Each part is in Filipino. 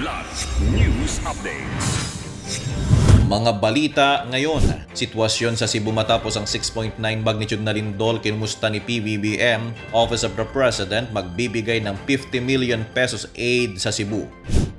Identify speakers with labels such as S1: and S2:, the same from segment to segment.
S1: Kidlat News Updates.
S2: Mga balita ngayon. Sitwasyon sa Cebu matapos ang 6.9 magnitude na lindol kinumusta ni PBBM, Office of the President, magbibigay ng 50 million pesos aid sa Cebu.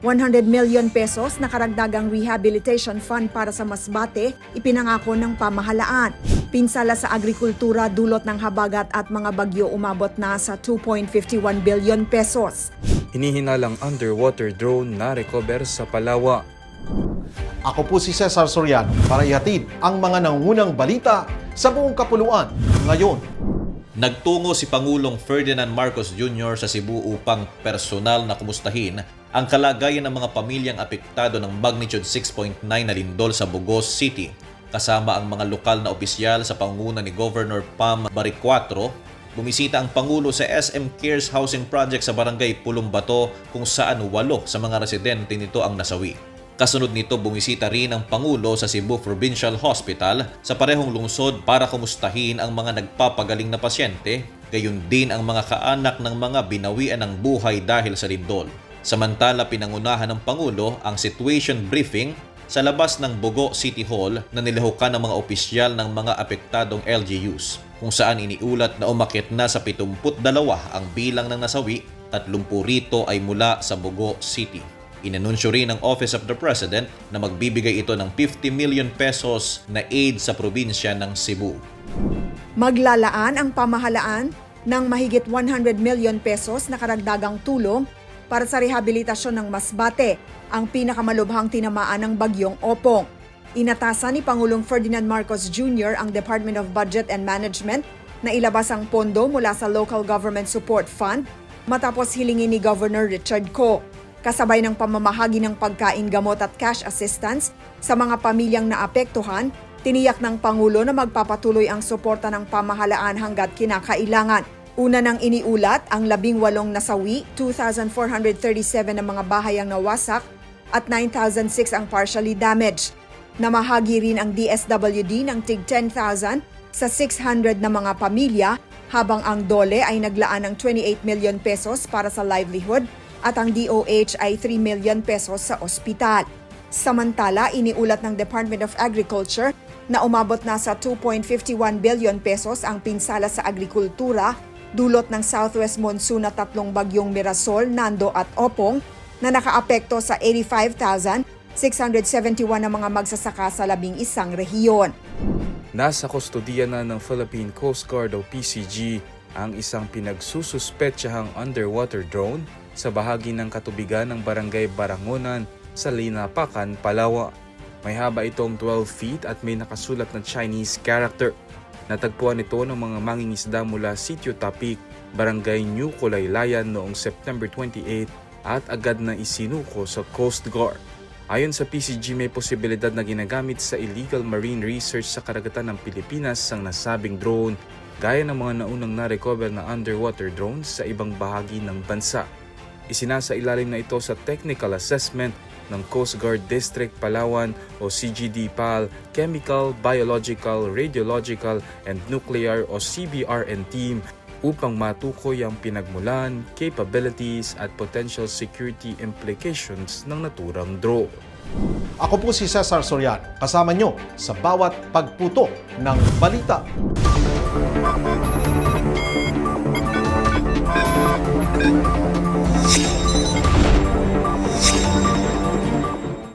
S3: 100 million pesos na karagdagang rehabilitation fund para sa Masbate, ipinangako ng pamahalaan. Pinsala sa agrikultura dulot ng habagat at mga bagyo umabot na sa 2.51 billion pesos.
S4: Hinihinalang underwater drone na recover sa Palawa.
S5: Ako po si Cesar Soriano para ihatid ang mga nangunang balita sa buong kapuluan ngayon.
S2: Nagtungo si Pangulong Ferdinand Marcos Jr. sa Cebu upang personal na kumustahin ang kalagayan ng mga pamilyang apektado ng magnitude 6.9 na lindol sa Bugos City kasama ang mga lokal na opisyal sa panguna ni Governor Pam Baricuatro Bumisita ang Pangulo sa SM Cares Housing Project sa Barangay Pulumbato kung saan walo sa mga residente nito ang nasawi. Kasunod nito bumisita rin ang Pangulo sa Cebu Provincial Hospital sa parehong lungsod para kumustahin ang mga nagpapagaling na pasyente, gayon din ang mga kaanak ng mga binawian ng buhay dahil sa lindol. Samantala pinangunahan ng Pangulo ang situation briefing sa labas ng Bogo City Hall na nilahukan ng mga opisyal ng mga apektadong LGUs kung saan iniulat na umakit na sa 72 ang bilang ng nasawi, 30 rito ay mula sa Bogo City. Inanunsyo rin ng Office of the President na magbibigay ito ng 50 million pesos na aid sa probinsya ng Cebu.
S3: Maglalaan ang pamahalaan ng mahigit 100 million pesos na karagdagang tulong para sa rehabilitasyon ng Masbate, ang pinakamalubhang tinamaan ng bagyong Opong. Inatasan ni Pangulong Ferdinand Marcos Jr. ang Department of Budget and Management na ilabas ang pondo mula sa Local Government Support Fund matapos hilingin ni Governor Richard Co. Kasabay ng pamamahagi ng pagkain, gamot at cash assistance sa mga pamilyang naapektuhan, tiniyak ng Pangulo na magpapatuloy ang suporta ng pamahalaan hanggat kinakailangan. Una nang iniulat ang labing walong nasawi, 2,437 na mga bahay ang nawasak at 9,006 ang partially damaged. Namahagi rin ang DSWD ng tig 10,000 sa 600 na mga pamilya habang ang DOLE ay naglaan ng 28 million pesos para sa livelihood at ang DOH ay 3 million pesos sa ospital. Samantala, iniulat ng Department of Agriculture na umabot na sa 2.51 billion pesos ang pinsala sa agrikultura dulot ng southwest monsoon na tatlong bagyong Mirasol, Nando at Opong na nakaapekto sa 85,671 na mga magsasaka sa labing isang rehiyon.
S4: Nasa kustodiya na ng Philippine Coast Guard o PCG ang isang pinagsususpetsahang underwater drone sa bahagi ng katubigan ng barangay Barangonan sa Linapakan, Palawa. May haba itong 12 feet at may nakasulat na Chinese character. Natagpuan ito ng mga mangingisda mula Sitio Tapik, Barangay New Kulaylayan noong September 28 at agad na isinuko sa Coast Guard. Ayon sa PCG may posibilidad na ginagamit sa illegal marine research sa karagatan ng Pilipinas ang nasabing drone gaya ng mga naunang na-recover na underwater drones sa ibang bahagi ng bansa. Isinasa ilalim na ito sa technical assessment ng Coast Guard District Palawan o CGD PAL, Chemical, Biological, Radiological and Nuclear o CBRN team upang matukoy ang pinagmulan, capabilities at potential security implications ng naturang drone.
S5: Ako po si Cesar Soriano, kasama nyo sa bawat pagputo ng balita.